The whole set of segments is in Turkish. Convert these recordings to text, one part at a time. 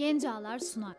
Genç Ağlar sunar.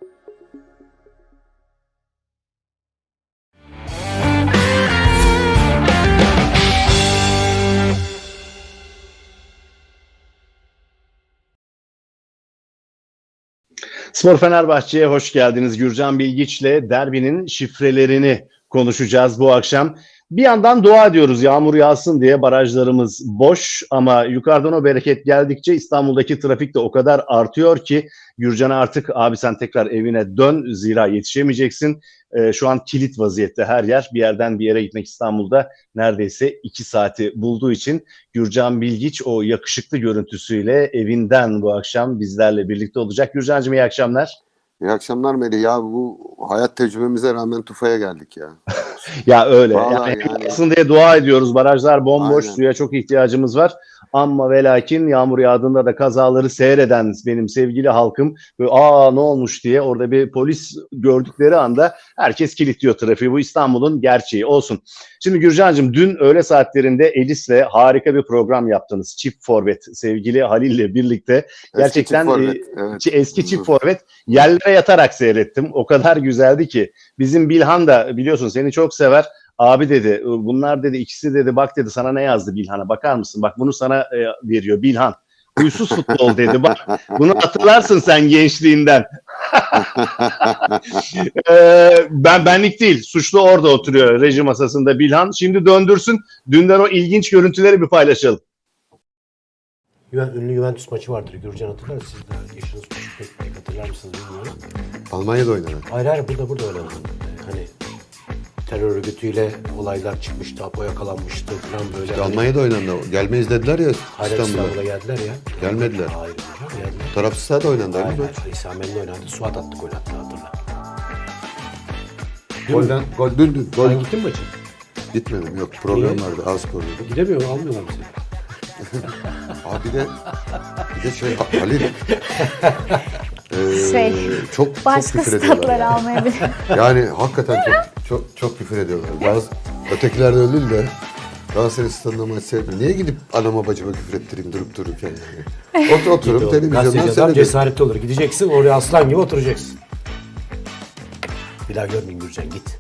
Spor Fenerbahçe'ye hoş geldiniz. Gürcan Bilgiç'le derbinin şifrelerini konuşacağız bu akşam. Bir yandan dua ediyoruz yağmur yağsın diye barajlarımız boş ama yukarıdan o bereket geldikçe İstanbul'daki trafik de o kadar artıyor ki Gürcan'a artık abi sen tekrar evine dön zira yetişemeyeceksin. Ee, şu an kilit vaziyette her yer. Bir yerden bir yere gitmek İstanbul'da neredeyse iki saati bulduğu için Gürcan Bilgiç o yakışıklı görüntüsüyle evinden bu akşam bizlerle birlikte olacak. Gürcan'cığım iyi akşamlar. İyi akşamlar Melih. Ya bu hayat tecrübemize rağmen Tufa'ya geldik ya. Ya öyle. Vallahi yani, yani. Aslında diye dua ediyoruz. Barajlar bomboş, Aynen. suya çok ihtiyacımız var. Ama ve lakin yağmur yağdığında da kazaları seyreden benim sevgili halkım böyle aa ne olmuş diye orada bir polis gördükleri anda herkes kilitliyor trafiği. Bu İstanbul'un gerçeği olsun. Şimdi Gürcan'cığım dün öğle saatlerinde Elis'le harika bir program yaptınız. Çift forvet sevgili Halil'le birlikte. Eski Gerçekten, çift forvet, e, evet. Çi- Eski çift forvet yerlere yatarak seyrettim. O kadar güzeldi ki. Bizim Bilhan da biliyorsun seni çok sever. Abi dedi bunlar dedi ikisi dedi bak dedi sana ne yazdı Bilhan'a bakar mısın? Bak bunu sana e, veriyor Bilhan. Huysuz futbol dedi bak. Bunu hatırlarsın sen gençliğinden. Ee, ben benlik değil. Suçlu orada oturuyor reji masasında Bilhan. Şimdi döndürsün. Dünden o ilginç görüntüleri bir paylaşalım. Ünlü Juventus maçı vardır. Gürcan hatırlar. Siz de yaşınız hatırlar mısınız bilmiyorum. Almanya'da oynadı. Hayır hayır burada burada oynadı. Ee, hani terör örgütüyle olaylar çıkmıştı. Apo yakalanmıştı falan böyle. İşte Hani- Almanya'da oynandı. Gelmeyiz dediler ya Hayır İstanbul'a. İstanbul'a geldiler ya. Gelmediler. Hayır hocam geldiler. Tarafsız sahada oynandı. Hayır, Hayır, hayır. İsamen'le oynandı. Suat attı gol attı hatırla. Golden, gol, dün, dün, gol. Sen gittin mi maça? Gitmedim yok program Niye? vardı az program. Gidemiyorum almıyorlar bizi. Abi de bir de şey Halil. Ee, Şey, çok, çok Başka küfür ediyorlar. statları Yani. almayabilir. yani hakikaten çok, çok, çok küfür ediyorlar. Bazı ötekiler de öyle de Galatasaray stadında maç seyretmiyor. Niye gidip anama bacıma küfür ettireyim durup dururken yani? Ot, oturup televizyondan Gazeteci adam seyrediyorum. cesaretli olur. Gideceksin oraya aslan gibi oturacaksın. Bir daha görmeyin Gürcan git.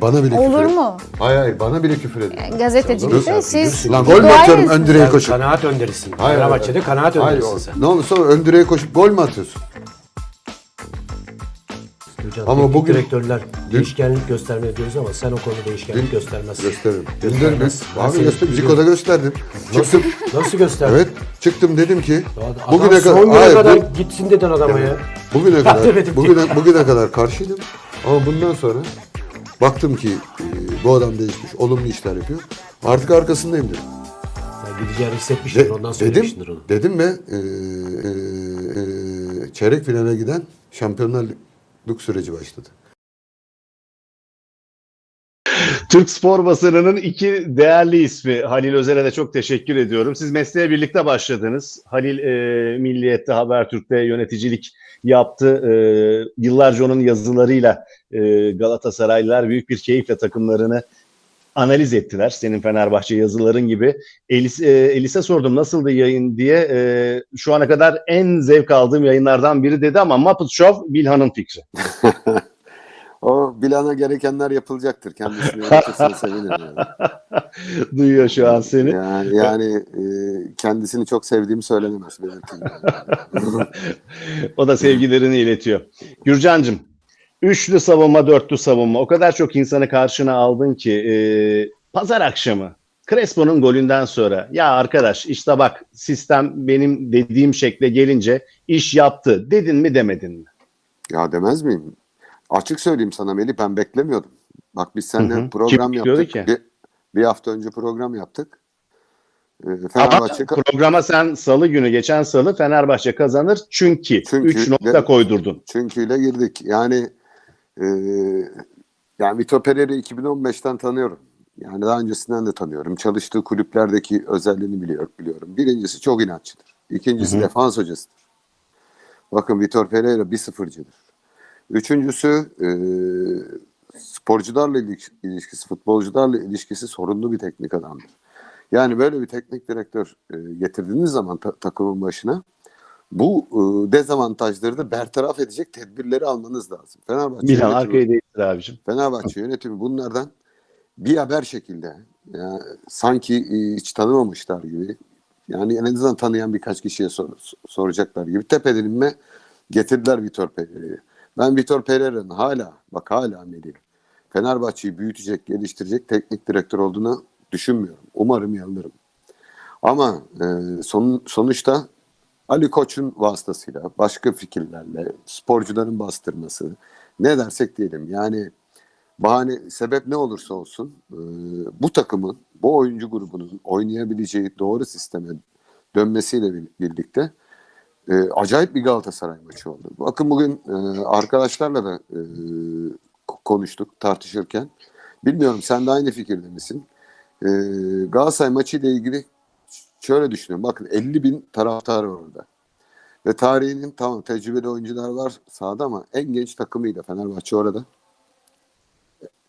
Bana bile Olur küfür mu? Hayır hayır bana bile küfür ediyor. Gazetecilikte siz Lan gol mü dua atıyorum edin. ön direğe koşup? kanaat önderisin. Hayır, Fenerbahçe'de hayır. kanaat Hayır, önderisin o- sen. Ne olursa ön direğe koşup gol mü atıyorsun? Gürcan, Ama teknik bugün- direktörler değişkenlik göstermeye diyoruz ama sen o konuda değişkenlik göstermezsin. Gösteririm. Göstermez. Gösteririm. Ben Abi seni biliyorum. Zico'da gösterdim. Nasıl, Çıktım. nasıl gösterdin? Evet. Çıktım dedim ki Adam bugüne son kadar güne hayır, kadar bu- gitsin dedin adama ya. bugüne Ben kadar demedim ki. bugüne bugüne kadar karşıydım. Ama bundan sonra baktım ki e, bu adam değişmiş, olumlu işler yapıyor. Artık arkasındayım dedim. Sen gideceğini hissetmiştin De- ondan dedim, onu. dedim ve e, e, e, çeyrek finale giden Şampiyonlar Lig süreci başladı. Türk spor basınının iki değerli ismi Halil Özel'e de çok teşekkür ediyorum. Siz mesleğe birlikte başladınız. Halil e, Milliyet'te, Habertürk'te yöneticilik yaptı. E, yıllarca onun yazılarıyla e, Galatasaraylılar büyük bir keyifle takımlarını analiz ettiler. Senin Fenerbahçe yazıların gibi. Elis, e, Elis'e sordum nasıldı yayın diye. E, şu ana kadar en zevk aldığım yayınlardan biri dedi ama Muppet Show Bilhan'ın fikri. O bilana gerekenler yapılacaktır. Kendisini yönetirse sevinirim. Yani. Duyuyor şu an seni. Yani, yani e, kendisini çok sevdiğimi söylenemez. yani. O da sevgilerini iletiyor. Gürcan'cığım, üçlü savunma, dörtlü savunma. O kadar çok insanı karşına aldın ki e, pazar akşamı Crespo'nun golünden sonra ya arkadaş işte bak sistem benim dediğim şekle gelince iş yaptı dedin mi demedin mi? ya demez miyim? Açık söyleyeyim sana Melih ben beklemiyordum. Bak biz seninle Hı hı. program Kim yaptık. ki? Bir, bir hafta önce program yaptık. Ee, Ama Fenerbahçe programa sen salı günü geçen salı Fenerbahçe kazanır çünkü, Çünkü- 3 nokta koydurdun. Çünküyle girdik. Yani e, yani Vitor Pereira'yı 2015'ten tanıyorum. Yani daha öncesinden de tanıyorum. Çalıştığı kulüplerdeki özelliğini biliyor, biliyorum. Birincisi çok inatçıdır. İkincisi defans hocasıdır. Bakın Vitor Pereira bir sıfırcıdır. Üçüncüsü e, sporcularla iliş- ilişkisi, futbolcularla ilişkisi sorunlu bir teknik adamdır. Yani böyle bir teknik direktör e, getirdiğiniz zaman ta- takımın başına Bu e, dezavantajları da bertaraf edecek tedbirleri almanız lazım. Fenerbahçe Bilhan yönetimi- arkayı değiştir abicim. Fenerbahçe yönetimi bunlardan bir haber şekilde yani sanki e, hiç tanımamışlar gibi yani en azından tanıyan birkaç kişiye sor- soracaklar gibi tepeden inme getirdiler Vitor Pereira'yı. Ben Vitor Pereira'nın hala bak hala Melih Fenerbahçe'yi büyütecek, geliştirecek teknik direktör olduğunu düşünmüyorum. Umarım yanılırım. Ama e, son, sonuçta Ali Koç'un vasıtasıyla, başka fikirlerle, sporcuların bastırması, ne dersek diyelim. Yani bahane, sebep ne olursa olsun e, bu takımın, bu oyuncu grubunun oynayabileceği doğru sisteme dönmesiyle bir- birlikte e, acayip bir Galatasaray maçı oldu. Bakın bugün e, arkadaşlarla da e, ko- konuştuk tartışırken. Bilmiyorum sen de aynı fikirde misin? E, Galatasaray maçıyla ilgili şöyle düşünüyorum. Bakın 50 bin taraftar var orada. Ve tarihinin tamam tecrübeli oyuncular var sahada ama en genç takımıyla Fenerbahçe orada.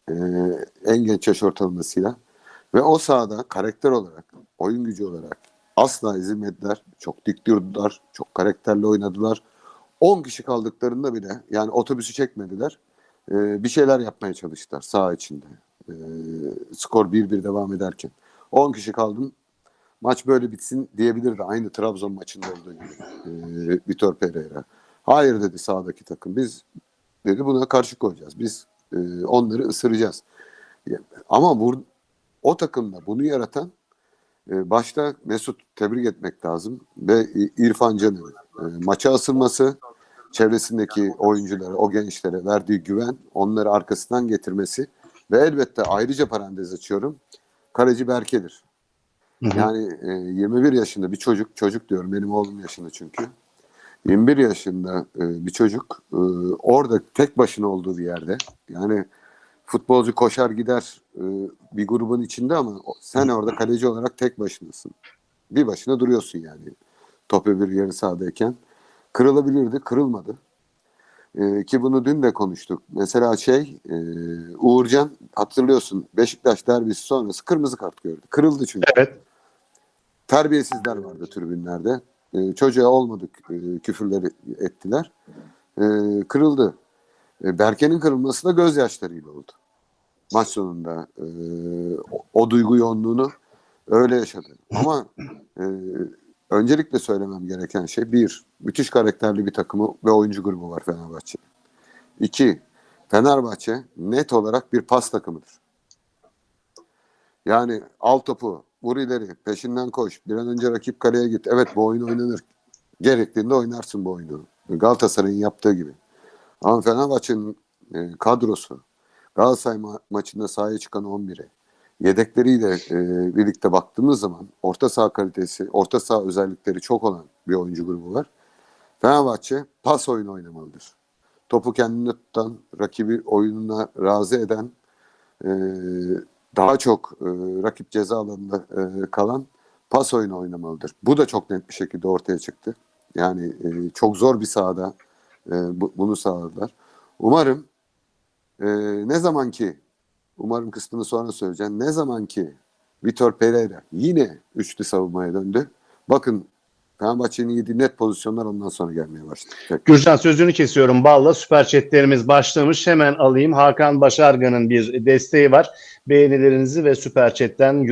Ee, en genç yaş ortalamasıyla. Ve o sahada karakter olarak, oyun gücü olarak asla izin verdiler. Çok dik durdular, çok karakterli oynadılar. 10 kişi kaldıklarında bile yani otobüsü çekmediler. Ee, bir şeyler yapmaya çalıştılar saha içinde. Ee, skor 1-1 devam ederken. 10 kişi kaldım. Maç böyle bitsin diyebilirdi. Aynı Trabzon maçında olduğu gibi. Ee, Vitor Pereira. Hayır dedi sahadaki takım. Biz dedi buna karşı koyacağız. Biz e, onları ısıracağız. Ama bu, o takımda bunu yaratan e, başta Mesut tebrik etmek lazım ve İrfan Can'ın e, maça asılması, çevresindeki oyunculara, o gençlere verdiği güven, onları arkasından getirmesi ve elbette ayrıca parantez açıyorum. Kaleci Berke'dir. Hı hı. Yani e, 21 yaşında bir çocuk, çocuk diyorum benim oğlum yaşında çünkü. 21 yaşında e, bir çocuk e, orada tek başına olduğu bir yerde. Yani futbolcu koşar gider e, bir grubun içinde ama sen orada kaleci olarak tek başınasın. Bir başına duruyorsun yani. Topu bir yarı sahadayken. Kırılabilirdi, kırılmadı. E, ki bunu dün de konuştuk. Mesela şey e, Uğurcan hatırlıyorsun Beşiktaş derbisi sonrası kırmızı kart gördü. Kırıldı çünkü Evet. terbiyesizler vardı tribünlerde. E, çocuğa olmadık e, küfürleri ettiler. E, kırıldı. E, Berke'nin kırılması da gözyaşlarıyla oldu. Maç sonunda e, o, o duygu yoğunluğunu öyle yaşadı. Ama e, öncelikle söylemem gereken şey bir, müthiş karakterli bir takımı ve oyuncu grubu var Fenerbahçe. İki, Fenerbahçe net olarak bir pas takımıdır. Yani al topu, vur ileri, peşinden koş, bir an önce rakip kaleye git. Evet bu oyun oynanır. Gerektiğinde oynarsın bu oyunu. Galatasaray'ın yaptığı gibi. Ama Fenerbahçe'nin e, kadrosu, Galatasaray ma- maçında sahaya çıkan 11'e, yedekleriyle e, birlikte baktığımız zaman orta saha kalitesi, orta saha özellikleri çok olan bir oyuncu grubu var. Fenerbahçe pas oyunu oynamalıdır. Topu kendine tutan, rakibi oyununa razı eden, e, daha çok e, rakip ceza alanında e, kalan pas oyunu oynamalıdır. Bu da çok net bir şekilde ortaya çıktı. Yani e, çok zor bir sahada e, bu- bunu sağladılar. Umarım e, ne zaman ki umarım kısmını sonra söyleyeceğim. Ne zaman ki Vitor Pereira yine üçlü savunmaya döndü. Bakın Fenerbahçe'nin yediği net pozisyonlar ondan sonra gelmeye başladı. Tek- Gürcan sözünü kesiyorum. Balla süper chatlerimiz başlamış. Hemen alayım. Hakan Başargan'ın bir desteği var. Beğenilerinizi ve süper chatten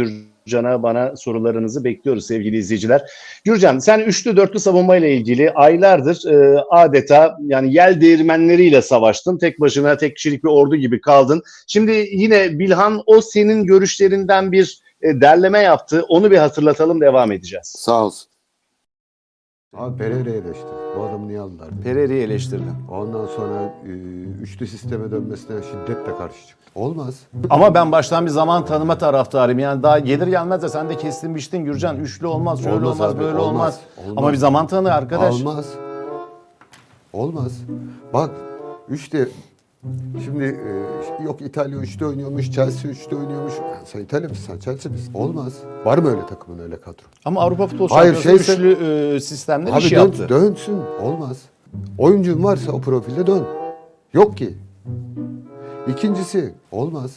Gürcan'a bana sorularınızı bekliyoruz sevgili izleyiciler. Gürcan sen üçlü dörtlü savunma ile ilgili aylardır e, adeta yani yel değirmenleriyle savaştın. Tek başına tek kişilik bir ordu gibi kaldın. Şimdi yine Bilhan o senin görüşlerinden bir e, derleme yaptı. Onu bir hatırlatalım devam edeceğiz. Sağ olsun. Abi Pereira'yı eleştir. Bu adamı niye aldılar? Pereira'yı eleştirdim. Ondan sonra e, üçlü sisteme dönmesine şiddetle karşı çıktı. Olmaz. Ama ben baştan bir zaman tanıma taraftarıyım. Yani daha gelir gelmez de sen de kestin biçtin Gürcan. Üçlü olmaz, şöyle Olmaz olmaz, abi, böyle olmaz. olmaz. Olmaz. Ama bir zaman tanı arkadaş. Olmaz. Olmaz. Bak üçte şimdi e, yok İtalya üçte oynuyormuş, Chelsea üçte oynuyormuş. Ya Sen İtalya mısın, sen Chelsea misin? Olmaz. Var mı öyle takımın öyle kadro? Ama Avrupa Futbol Hayır, Şampiyonası şeyse- üçlü e, sistemde Abi iş dön, yaptı. dönsün. Olmaz. Oyuncun varsa o profilde dön. Yok ki. İkincisi olmaz.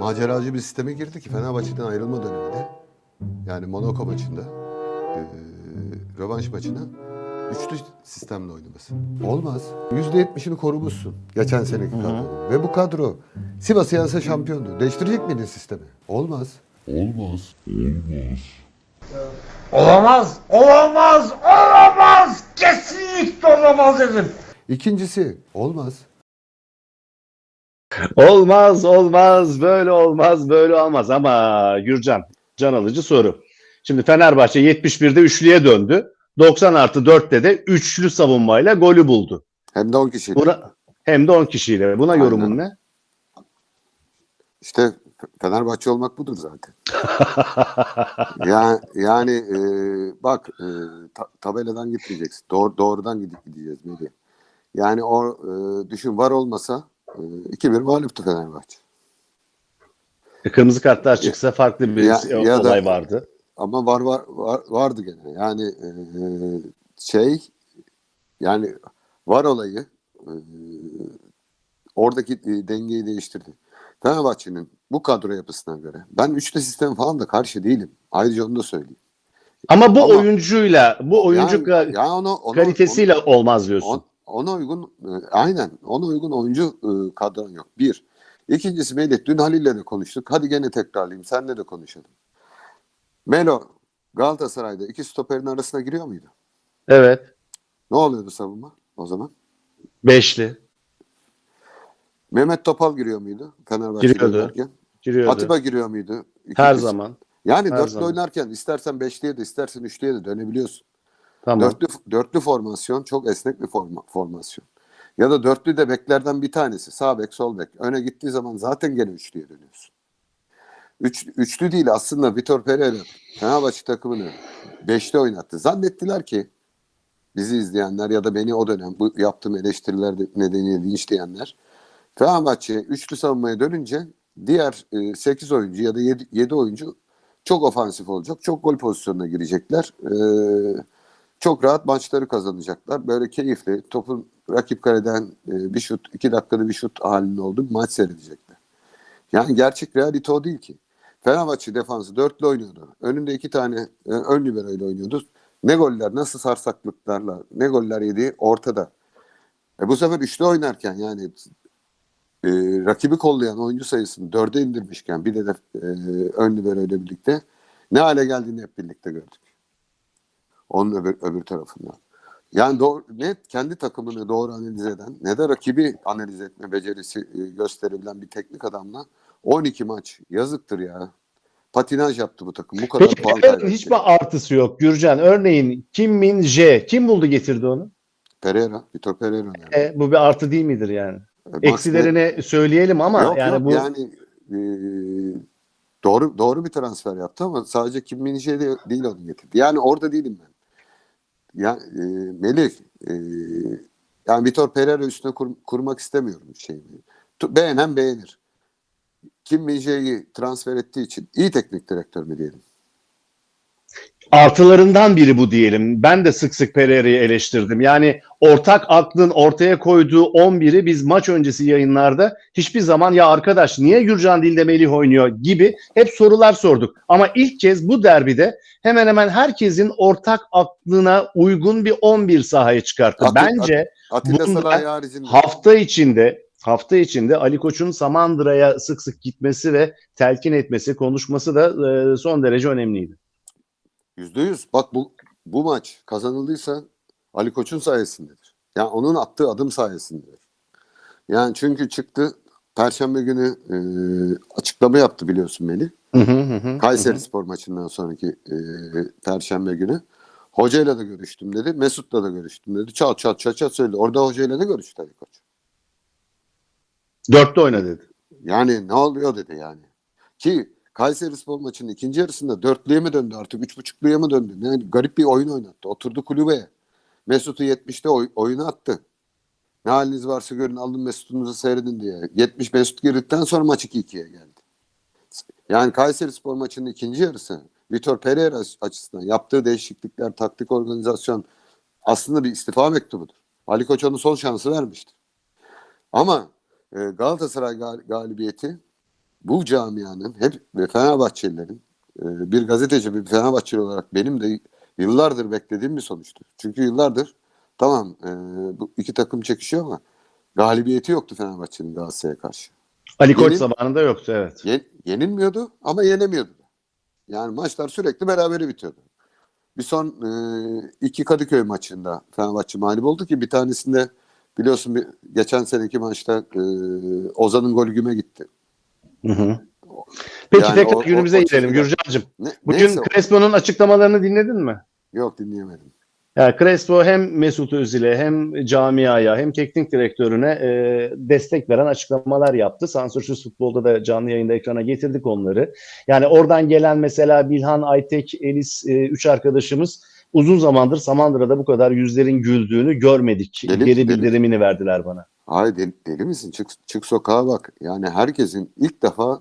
Maceracı bir sisteme girdi ki Fenerbahçe'den ayrılma döneminde. Yani Monaco maçında. E, rövanş maçına. Üçlü sistemle oynamasın. Olmaz. %70'ini korumuşsun geçen seneki kadro. Ve bu kadro Sivas'ı yense şampiyondu. Değiştirecek miydin sistemi? Olmaz. Olamaz, olamaz, olamaz. Kesinlikle olamaz dedim. İkincisi olmaz. Olmaz olmaz böyle olmaz böyle olmaz ama Gürcan can alıcı soru. Şimdi Fenerbahçe 71'de üçlüye döndü. 90 artı 4'te de üçlü savunmayla golü buldu. Hem de 10 kişi. Buna, hem de 10 kişiyle. Buna Aynen. yorumun ne? İşte Fenerbahçe olmak budur zaten. ya, yani e, bak e, ta- tabeladan gitmeyeceksin. Doğru, doğrudan gidip gideceğiz Melih. Yani o e, düşün var olmasa e, 2-1 mağluptu Fenerbahçe. Kırmızı kartlar çıksa farklı bir Ya- ya da- olay vardı. Ama var, var, var vardı gene. Yani e, şey yani var olayı e, oradaki e, dengeyi değiştirdi. Fenerbahçe'nin bu kadro yapısına göre ben üçlü sistem falan da karşı değilim. Ayrıca onu da söyleyeyim. Ama bu Ama- oyuncuyla, bu oyuncu Yani- ya onu, onu, kalitesiyle olmaz diyorsun. On- ona uygun e, aynen ona uygun oyuncu e, kadron yok. Bir. İkincisi Melih dün Halil'le de konuştuk. Hadi gene tekrarlayayım. Senle de konuşalım. Melo Galatasaray'da iki stoperin arasına giriyor muydu? Evet. Ne oluyordu savunma o zaman? Beşli. Mehmet Topal giriyor muydu Fenerbahçe'de Giriyordu. oynarken? Giriyordu. Atiba giriyor muydu? İki Her kez. zaman. Yani her dörtlü zaman. oynarken istersen beşliye de istersen üçlüye de dönebiliyorsun. Tamam. Dörtlü, dörtlü formasyon çok esnek bir forma, formasyon. Ya da dörtlü de beklerden bir tanesi. Sağ bek, sol bek. Öne gittiği zaman zaten gene üçlüye dönüyorsun. Üç, üçlü değil aslında Vitor Pereira Fenerbahçe takımını beşli oynattı. Zannettiler ki bizi izleyenler ya da beni o dönem bu yaptığım eleştiriler de- nedeniyle linçleyenler Fenerbahçe üçlü savunmaya dönünce diğer 8 oyuncu ya da 7, oyuncu çok ofansif olacak. Çok gol pozisyonuna girecekler. Ee, çok rahat maçları kazanacaklar. Böyle keyifli topun rakip kaleden e, bir şut, iki dakikada bir şut halinde bir maç seyredecekler. Yani gerçek realite o değil ki. Fenerbahçe defansı dörtlü oynuyordu. Önünde iki tane e, ön libero oynuyordu. Ne goller, nasıl sarsaklıklarla, ne goller yediği ortada. E bu sefer üçlü oynarken yani e, rakibi kollayan oyuncu sayısını dörde indirmişken bir de, de e, ön libero birlikte ne hale geldiğini hep birlikte gördük. Onun öbür, öbür tarafından. Yani doğru, ne kendi takımını doğru analiz eden ne de rakibi analiz etme becerisi e, gösterebilen bir teknik adamla 12 maç yazıktır ya. Patinaj yaptı bu takım. Bu kadar Peki puan kaybetti. hiçbir artısı yok Gürcan. Örneğin Kim Min J. Kim buldu getirdi onu? Pereira, Vitor Pereira. Yani. E, bu bir artı değil midir yani? E, Eksilerini söyleyelim ama yok, yani yok, bu yani e, doğru doğru bir transfer yaptı ama sadece Kim min de değil onu getirdi. Yani orada değilim ben. Ya e, Melih e, yani Vitor Pereira üstüne kur- kurmak istemiyorum şeyi. Beğenen beğenir. Kim min transfer ettiği için iyi teknik direktör mü diyelim? artılarından biri bu diyelim. Ben de sık sık Pereira'yı eleştirdim. Yani ortak aklın ortaya koyduğu 11'i biz maç öncesi yayınlarda hiçbir zaman ya arkadaş niye Gürcan değil de Melih oynuyor gibi hep sorular sorduk. Ama ilk kez bu derbide hemen hemen herkesin ortak aklına uygun bir 11 sahaya çıkarttı. Atilla- Bence Atilla haricinde. hafta içinde hafta içinde Ali Koç'un Samandıra'ya sık sık gitmesi ve telkin etmesi, konuşması da e, son derece önemliydi. Yüzde yüz. Bak bu, bu maç kazanıldıysa Ali Koç'un sayesindedir. Yani onun attığı adım sayesindedir. Yani çünkü çıktı Perşembe günü e, açıklama yaptı biliyorsun hı. Kayseri Spor maçından sonraki e, Perşembe günü. Hocayla da görüştüm dedi. Mesut'la da görüştüm dedi. Çat çat çat çat söyledi. Orada hocayla da görüştü Ali Koç. Dörtte oyna dedi. Yani ne oluyor dedi yani. Ki Kayseri Spor maçının ikinci yarısında dörtlüye mi döndü artık üç buçukluya mı döndü? Yani garip bir oyun oynattı. Oturdu kulübeye. Mesut'u 70'te oy, oyunu attı. Ne haliniz varsa görün alın Mesut'unuzu seyredin diye. 70 Mesut girdikten sonra maç 2-2'ye geldi. Yani Kayseri Spor maçının ikinci yarısı Vitor Pereira açısından yaptığı değişiklikler, taktik organizasyon aslında bir istifa mektubudur. Ali Koç onun son şansı vermiştir. Ama e, Galatasaray gal- galibiyeti bu camianın hep ve Fenerbahçelilerin e, bir gazeteci bir Fenerbahçeli olarak benim de yıllardır beklediğim bir sonuçtu. Çünkü yıllardır tamam e, bu iki takım çekişiyor ama galibiyeti yoktu Fenerbahçe'nin Galatasaray'a karşı. Ali Koç Yeni- zamanında yoktu evet. Ye- yenilmiyordu ama yenemiyordu. Yani maçlar sürekli berabere bitiyordu. Bir son e, iki Kadıköy maçında Fenerbahçe mağlup oldu ki bir tanesinde biliyorsun bir, geçen seneki maçta e, Ozan'ın golü güme gitti. Hı hı. Peki Yani tekrar o- günümüze o çizgiler- Gürcan'cığım. Ne, Bugün Crespo'nun açıklamalarını dinledin mi? yok dinleyemedim. Ya Crespo hem Mesut Özil'e hem camiaya hem teknik direktörüne e, destek veren açıklamalar yaptı. Sansürsüz futbolda da canlı yayında ekrana getirdik onları. Yani oradan gelen mesela Bilhan, Aytek, Elis e, üç arkadaşımız uzun zamandır Samandıra'da bu kadar yüzlerin güldüğünü görmedik. Deli- Geri deli. bildirimini verdiler bana. Hayır deli, deli misin? Çık, çık sokağa bak. Yani herkesin ilk defa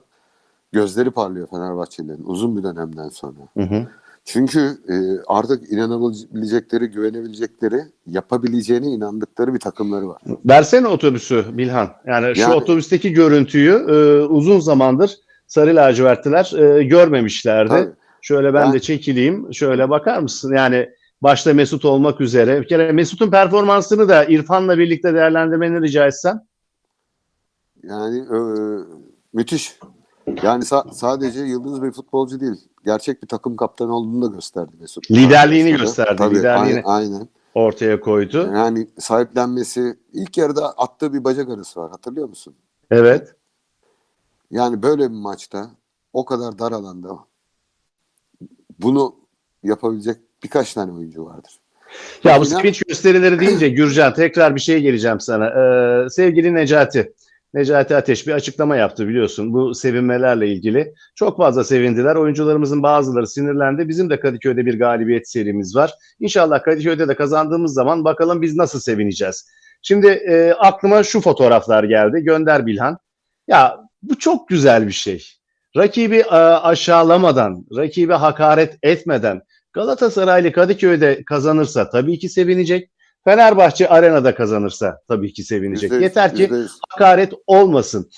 gözleri parlıyor Fenerbahçelilerin uzun bir dönemden sonra. Hı hı. Çünkü e, artık inanabilecekleri, güvenebilecekleri, yapabileceğine inandıkları bir takımları var. Versene otobüsü Bilhan. Yani şu Yani- otobüsteki görüntüyü e, uzun zamandır Sarı lacivertliler e, görmemişlerdi. Tabii. Şöyle ben Ben- de çekileyim. Şöyle bakar mısın? Yani başta Mesut olmak üzere. Bir kere Mesut'un performansını da İrfan'la birlikte değerlendirmeni rica etsem. Yani e, müthiş. Yani sa- sadece yıldız bir futbolcu değil, gerçek bir takım kaptanı olduğunu da gösterdi Mesut. Liderliğini Aslında. gösterdi, Tabii, liderliğini. ay- Aynen. Ortaya koydu. Yani sahiplenmesi, ilk yarıda attığı bir bacak arası var. Hatırlıyor musun? Evet. Yani böyle bir maçta o kadar dar alanda bunu yapabilecek birkaç tane oyuncu vardır. Ya bu switch gösterileri deyince Gürcan tekrar bir şey geleceğim sana. Ee, sevgili Necati. Necati Ateş bir açıklama yaptı biliyorsun bu sevinmelerle ilgili. Çok fazla sevindiler. Oyuncularımızın bazıları sinirlendi. Bizim de Kadıköy'de bir galibiyet serimiz var. İnşallah Kadıköy'de de kazandığımız zaman bakalım biz nasıl sevineceğiz. Şimdi e, aklıma şu fotoğraflar geldi. Gönder Bilhan. Ya bu çok güzel bir şey. Rakibi e, aşağılamadan, rakibe hakaret etmeden Galatasaraylı Kadıköy'de kazanırsa tabii ki sevinecek. Fenerbahçe arenada kazanırsa tabii ki sevinecek. Yüzde yüz, Yeter ki yüzde yüz. hakaret olmasın.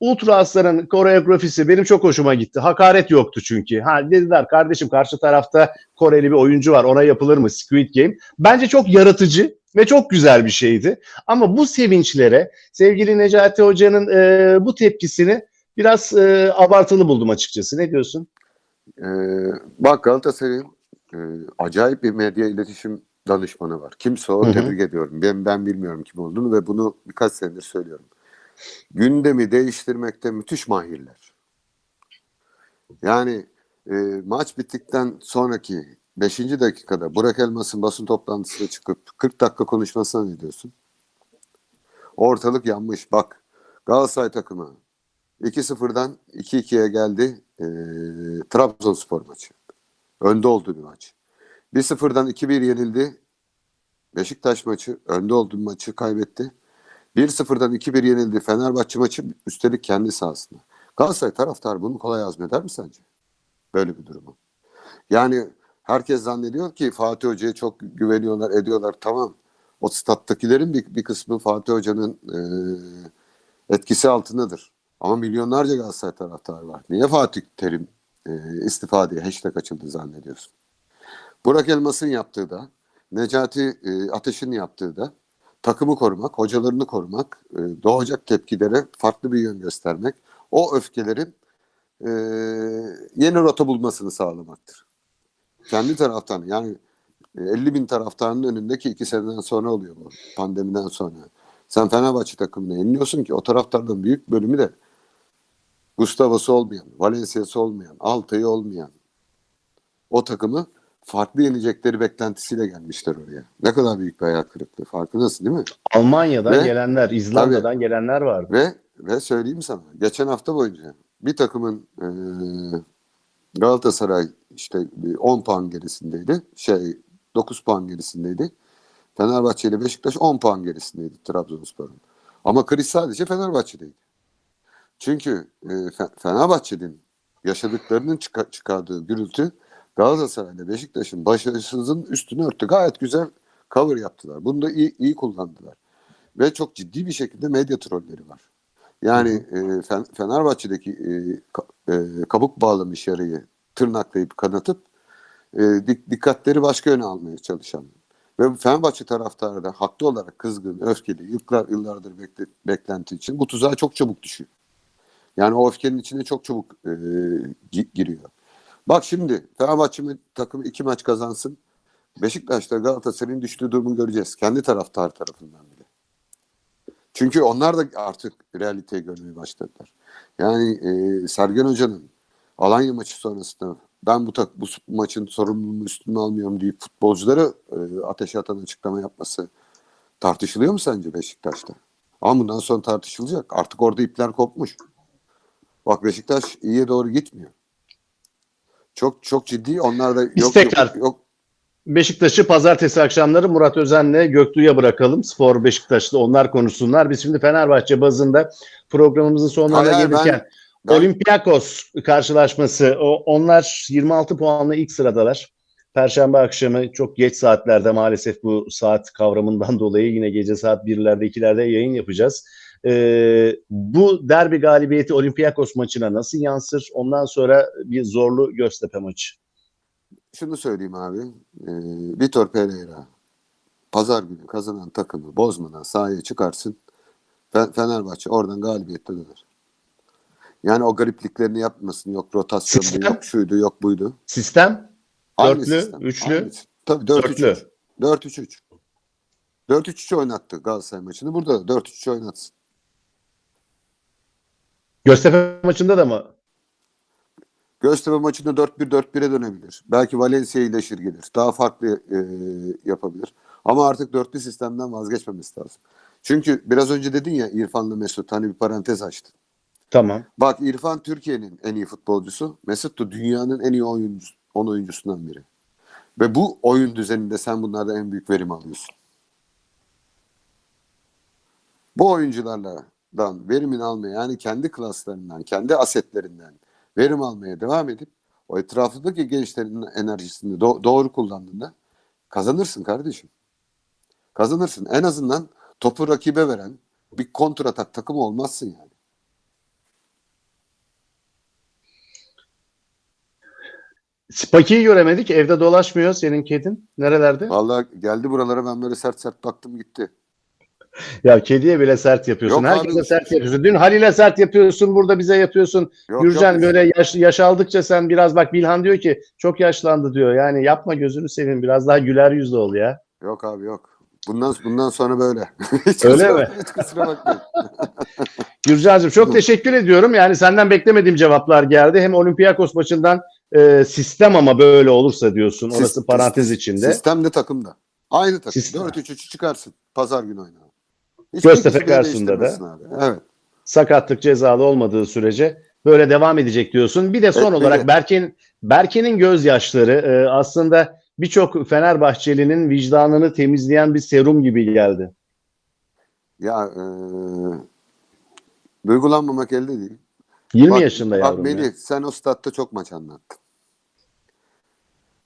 Ultra Aslan'ın koreografisi benim çok hoşuma gitti. Hakaret yoktu çünkü. Ha dediler kardeşim karşı tarafta Koreli bir oyuncu var. Ona yapılır mı Squid Game? Bence çok yaratıcı ve çok güzel bir şeydi. Ama bu sevinçlere sevgili Necati Hoca'nın e, bu tepkisini biraz e, abartılı buldum açıkçası. Ne diyorsun? Ee, bak Galatasaray'ın e, acayip bir medya iletişim danışmanı var. Kimse o Hı hı. tebrik ediyorum. Ben, ben bilmiyorum kim olduğunu ve bunu birkaç senedir söylüyorum. Gündemi değiştirmekte müthiş mahirler. Yani e, maç bittikten sonraki 5. dakikada Burak Elmas'ın basın toplantısına çıkıp 40 dakika konuşmasına ne diyorsun? Ortalık yanmış. Bak Galatasaray takımı 2-0'dan 2-2'ye geldi e, Trabzonspor maçı. Önde olduğu bir maç. 1-0'dan 2-1 yenildi. Beşiktaş maçı önde olduğu bir maçı kaybetti. 1-0'dan 2-1 yenildi Fenerbahçe maçı üstelik kendi sahasında. Galatasaray taraftarı bunu kolay hazmeder mi sence? Böyle bir durumu. Yani herkes zannediyor ki Fatih Hoca'ya çok güveniyorlar, ediyorlar. Tamam. O stat'takilerin bir, bir kısmı Fatih Hoca'nın e, etkisi altındadır. Ama milyonlarca Galatasaray taraftarı var. Niye Fatih Terim e, istifa diye hashtag açıldı zannediyorsun? Burak Elmas'ın yaptığı da, Necati e, Ateş'in yaptığı da takımı korumak, hocalarını korumak, e, doğacak tepkilere farklı bir yön göstermek, o öfkelerin e, yeni rota bulmasını sağlamaktır. Kendi taraftan yani e, 50 bin taraftarın önündeki iki seneden sonra oluyor bu pandemiden sonra. Sen Fenerbahçe takımına yeniliyorsun ki o taraftarların büyük bölümü de Gustavo'su olmayan, Valencia'sı olmayan, Altay'ı olmayan o takımı farklı yenecekleri beklentisiyle gelmişler oraya. Ne kadar büyük bir hayal kırıklığı. Farkındasın değil mi? Almanya'dan Ve- gelenler, İzlanda'dan gelenler vardı. Ve ve söyleyeyim sana geçen hafta boyunca bir takımın e, Galatasaray işte bir 10 puan gerisindeydi. Şey 9 puan gerisindeydi. Fenerbahçe ile Beşiktaş 10 puan gerisindeydi Trabzonspor'un. Ama kriz sadece Fenerbahçe'deydi. Çünkü e, Fe- Fenerbahçe'nin yaşadıklarının çıka- çıkardığı gürültü Galatasaray ile Beşiktaş'ın başarısızın üstünü örttü. Gayet güzel cover yaptılar. Bunu da iyi, iyi kullandılar. Ve çok ciddi bir şekilde medya trolleri var. Yani e, Fen- Fenerbahçe'deki e, ka- e, kabuk bağlamış yarayı tırnaklayıp kanatıp e, dik- dikkatleri başka yöne almaya çalışan ve Fenerbahçe taraftarı da haklı olarak kızgın, öfkeli, yıllar, yıllardır bekle- beklenti için bu tuzağa çok çabuk düşüyor. Yani o öfkenin içine çok çabuk e, gi- giriyor. Bak şimdi Fenerbahçe takımı iki maç kazansın. Beşiktaş'ta Galatasaray'ın düştüğü durumu göreceğiz. Kendi taraftar tarafından bile. Çünkü onlar da artık realiteyi görmeye başladılar. Yani e, Sergen Hoca'nın Alanya maçı sonrasında ben bu, tak, bu maçın sorumluluğunu üstüme almıyorum deyip futbolcuları e, ateşe atan açıklama yapması tartışılıyor mu sence Beşiktaş'ta? Ama bundan sonra tartışılacak. Artık orada ipler kopmuş. Bak Beşiktaş iyiye doğru gitmiyor. Çok çok ciddi. Onlar da Biz yok tekrar- yok, yok Beşiktaş'ı pazartesi akşamları Murat Özen'le Göktuğ'a bırakalım. Spor Beşiktaş'ta onlar konuşsunlar. Biz şimdi Fenerbahçe bazında programımızın sonlarına hayır, gelirken ben- ben- Olympiakos karşılaşması o, onlar 26 puanla ilk sıradalar. Perşembe akşamı çok geç saatlerde maalesef bu saat kavramından dolayı yine gece saat 1'lerde 2'lerde yayın yapacağız. Ee, bu derbi galibiyeti Olympiakos maçına nasıl yansır? Ondan sonra bir zorlu Göztepe maçı. şunu söyleyeyim abi. E, Vitor Pereira pazar günü kazanan takımı bozmadan sahaya çıkarsın. Fe- Fenerbahçe oradan galibiyetle döner. Yani o garipliklerini yapmasın. Yok rotasyonu, yok şuydu, yok buydu. Sistem Aynı Dörtlü, sistem, üçlü, aynı. Tabii 4-3-3. dörtlü. 4-3-3. 4-3-3 oynattı Galatasaray maçını. Burada da 4-3-3 oynatsın. Göztepe maçında da mı? Göztepe maçında 4-1-4-1'e dönebilir. Belki Valencia iyileşir gelir. Daha farklı e, yapabilir. Ama artık dörtlü sistemden vazgeçmemesi lazım. Çünkü biraz önce dedin ya İrfan'la Mesut hani bir parantez açtı. Tamam. Bak İrfan Türkiye'nin en iyi futbolcusu. Mesut da dünyanın en iyi oyuncusu, 10 oyuncusundan biri. Ve bu oyun düzeninde sen bunlardan en büyük verim alıyorsun. Bu oyunculardan verimini almaya yani kendi klaslarından, kendi asetlerinden verim almaya devam edip o etrafındaki gençlerin enerjisini do- doğru kullandığında kazanırsın kardeşim. Kazanırsın. En azından topu rakibe veren bir kontratak takımı olmazsın yani. Spaki'yi göremedik. Evde dolaşmıyor senin kedin. Nerelerde? Vallahi geldi buralara ben böyle sert sert baktım gitti. Ya kediye bile sert yapıyorsun. Yok Herkese abi. sert yapıyorsun. Dün Halil'e sert yapıyorsun. Burada bize yapıyorsun. Yok, Gürcan yok. böyle yaş, yaş aldıkça sen biraz bak Bilhan diyor ki çok yaşlandı diyor. Yani yapma gözünü seveyim. Biraz daha güler yüzlü ol ya. Yok abi yok. Bundan bundan sonra böyle. hiç Öyle kusura, mi? Hiç kusura bakmayın. Gürcan'cığım çok teşekkür ediyorum. Yani senden beklemediğim cevaplar geldi. Hem Olympiakos maçından e, sistem ama böyle olursa diyorsun. Orası Sis- parantez içinde. Sistem de takımda. Aynı takım. Sistem. 4-3-3'ü çıkarsın. Pazar günü oyna. Göztepe karşısında da. Abi. Evet. sakatlık cezalı olmadığı sürece böyle devam edecek diyorsun. Bir de son Etmeli. olarak Berke'nin Berke'nin gözyaşları e, aslında birçok Fenerbahçeli'nin vicdanını temizleyen bir serum gibi geldi. Ya e, duygulanmamak elde değil. 20 Bak- yaşında bak yavrum. Melih ya. sen o statta çok maç anlattın.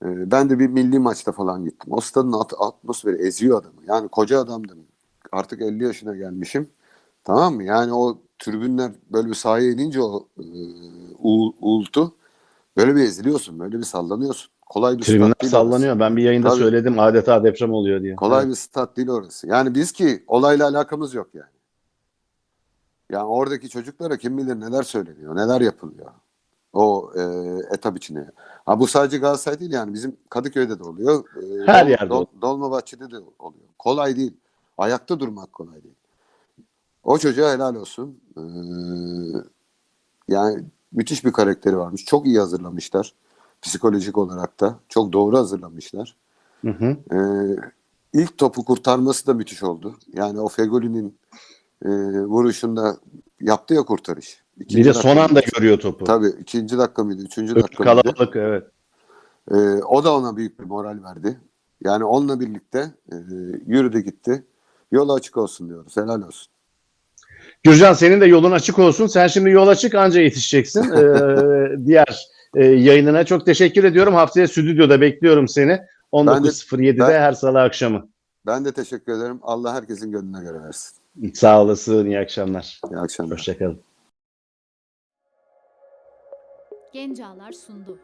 Ee, ben de bir milli maçta falan gittim. O stadın at- atmosferi eziyor adamı. Yani koca adamdım. Artık 50 yaşına gelmişim. Tamam mı? Yani o tribünler böyle bir sahaya inince o e, uğul- uğultu böyle bir eziliyorsun. Böyle bir sallanıyorsun. Kolay bir Tribünler stat değil sallanıyor. orası. Ben bir yayında Tabii. söyledim adeta deprem oluyor diye. Kolay Evet. bir stat değil orası. Yani biz ki olayla alakamız yok yani. Yani oradaki çocuklara kim bilir neler söyleniyor, neler yapılıyor. O e, etap içine. Ha bu sadece Galatasaray değil yani bizim Kadıköy'de de oluyor. E, Her Dol- yerde Dol- Dolmabahçe'de de oluyor. Kolay değil. Ayakta durmak kolay değil. O çocuğa helal olsun. Ee, yani müthiş bir karakteri varmış. Çok iyi hazırlamışlar. Psikolojik olarak da. Çok doğru hazırlamışlar. Hı hı. Ee, ilk topu kurtarması da müthiş oldu. Yani o Fegoli'nin e, vuruşunda yaptı ya kurtarış. İkinci Bir de son mıydı? anda görüyor topu. Tabii ikinci dakika mıydı? Üçüncü Çok dakika mıydı? kalabalık evet. Ee, o da ona büyük bir moral verdi. Yani onunla birlikte e, yürüdü gitti. Yolu açık olsun diyoruz. Helal olsun. Gürcan senin de yolun açık olsun. Sen şimdi yola çık anca yetişeceksin. Ee, diğer e, yayınına çok teşekkür ediyorum. Haftaya stüdyoda bekliyorum seni. 19.07'de ben- her salı akşamı. Ben de teşekkür ederim. Allah herkesin gönlüne göre versin. Sağ olasın. İyi akşamlar. İyi akşamlar. Hoşçakalın. Gencalar sundu.